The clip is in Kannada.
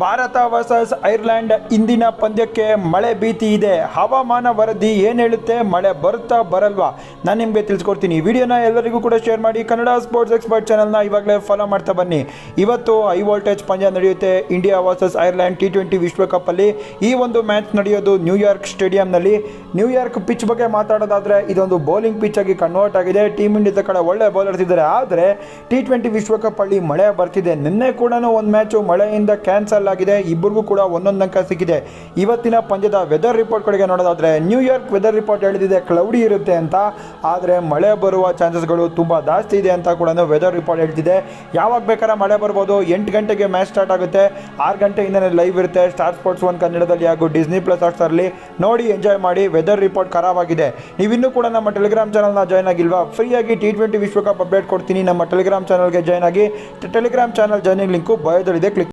ಭಾರತ ವರ್ಸಸ್ ಐರ್ಲೆಂಡ್ ಇಂದಿನ ಪಂದ್ಯಕ್ಕೆ ಮಳೆ ಭೀತಿ ಇದೆ. ಹವಾಮಾನ ವರದಿ ಏನು ಹೇಳುತ್ತೆ? ಮಳೆ ಬರುತ್ತಾ ಬರಲ್ವಾ? ನಾನು ನಿಮಗೆ ತಿಳಿಸ್ಕೊಡ್ತೀನಿ. ಈ ವಿಡಿಯೋನ ಎಲ್ಲರಿಗೂ ಕೂಡ ಶೇರ್ ಮಾಡಿ. ಕನ್ನಡ ಸ್ಪೋರ್ಟ್ಸ್ ಎಕ್ಸ್ಪರ್ಟ್ ಚಾನಲ್ನ ಇವಾಗಲೇ ಫಾಲೋ ಮಾಡ್ತಾ ಬನ್ನಿ. ಇವತ್ತು ಹೈ ವೋಲ್ಟೇಜ್ ಪಂದ್ಯ ನಡೆಯುತ್ತೆ. India versus Ireland T twenty ವಿಶ್ವಕಪ್ಪಲ್ಲಿ ಈ ಒಂದು ಮ್ಯಾಚ್ ನಡೆಯೋದು ನ್ಯೂಯಾರ್ಕ್ ಸ್ಟೇಡಿಯಂನಲ್ಲಿ ನ್ಯೂಯಾರ್ಕ್ ಪಿಚ್ ಬಗ್ಗೆ ಮಾತಾಡೋದಾದರೆ ಇದೊಂದು ಬೌಲಿಂಗ್ ಪಿಚ್ ಆಗಿ ಕನ್ವರ್ಟ್ ಆಗಿದೆ. ಟೀಮ್ ಇಂಡಿಯಾದ ಕಡೆ ಒಳ್ಳೆ ಬೌಲರ್ಸ್ ಇದ್ದಾರೆ. ಆದರೆ ಟಿ ಟ್ವೆಂಟಿ ವಿಶ್ವಕಪ್ಪಲ್ಲಿ ಮಳೆ ಬರ್ತಿದೆ. ನಿನ್ನೆ ಕೂಡ ಒಂದು ಮ್ಯಾಚು ಮಳೆಯಿಂದ ಕ್ಯಾನ್ಸಲ್ ಆಗಿದೆ ಇಬ್ಬರಿಗೂ ಕೂಡ ಒಂದೊಂದು ಅಂಕ ಸಿಕ್ಕಿದೆ. ಇವತ್ತಿನ ಪಂದ್ಯದ ವೆದರ್ ರಿಪೋರ್ಟ್ ಕಡೆಗೆ ನೋಡೋದಾದ್ರೆ ನ್ಯೂಯಾರ್ಕ್ ವೆದರ್ ರಿಪೋರ್ಟ್ ಹೇಳಿದಿದೆ ಕ್ಲೌಡಿ ಇರುತ್ತೆ ಅಂತ. ಆದರೆ ಮಳೆ ಬರುವ ಚಾನ್ಸಸ್ಗಳು ತುಂಬ ಜಾಸ್ತಿ ಇದೆ ಅಂತ ಕೂಡ ವೆದರ್ ರಿಪೋರ್ಟ್ ಹೇಳ್ತಿದೆ. ಯಾವಾಗ ಬೇಕಾದ್ರೆ ಮಳೆ ಬರ್ಬೋದು. ಎಂಟು ಗಂಟೆಗೆ ಮ್ಯಾಚ್ ಸ್ಟಾರ್ಟ್ ಆಗುತ್ತೆ. ಆರು ಗಂಟೆಯಿಂದನೇ ಲೈವ್ ಇರುತ್ತೆ. ಸ್ಟಾರ್ ಸ್ಪೋರ್ಟ್ಸ್ ಒನ್ ಕನ್ನಡದಲ್ಲಿ ಹಾಗೂ ಡಿಸ್ನಿ ಪ್ಲಸ್ ಹಾಟ್ಸ್ಟಾರ್ಲಿ ನೋಡಿ ಎಂಜಾಯ್ ಮಾಡಿ ವೆದರ್ ರಿಪೋರ್ಟ್ ಖರಾಬಾಗಿದೆ ನೀವಿನ್ನೂ ಕೂಡ ನಮ್ಮ ಟೆಲಿಗ್ರಾಮ್ ಚಾನಲ್ನ ಜಾಯ್ನ್ ಆಗಿಲ್ವಾ? ಫ್ರೀಯಾಗಿ ಟಿ ಟ್ವೆಂಟಿ ವಿಶ್ವಕಪ್ ಅಪ್ಡೇಟ್ ಕೊಡ್ತೀನಿ. ನಮ್ಮ ಟೆಲಿಗ್ರಾಮ್ ಚಾನಲ್ಗೆ ಜಾಯ್ನ್ ಆಗಿ. ಟೆಲಿಗ್ರಾಮ್ ಚಾನಲ್ ಜಾಯ್ನಿಂಗ್ ಲಿಂಕು ಬಯೋದಲ್ಲಿದೆ ಕ್ಲಿಕ್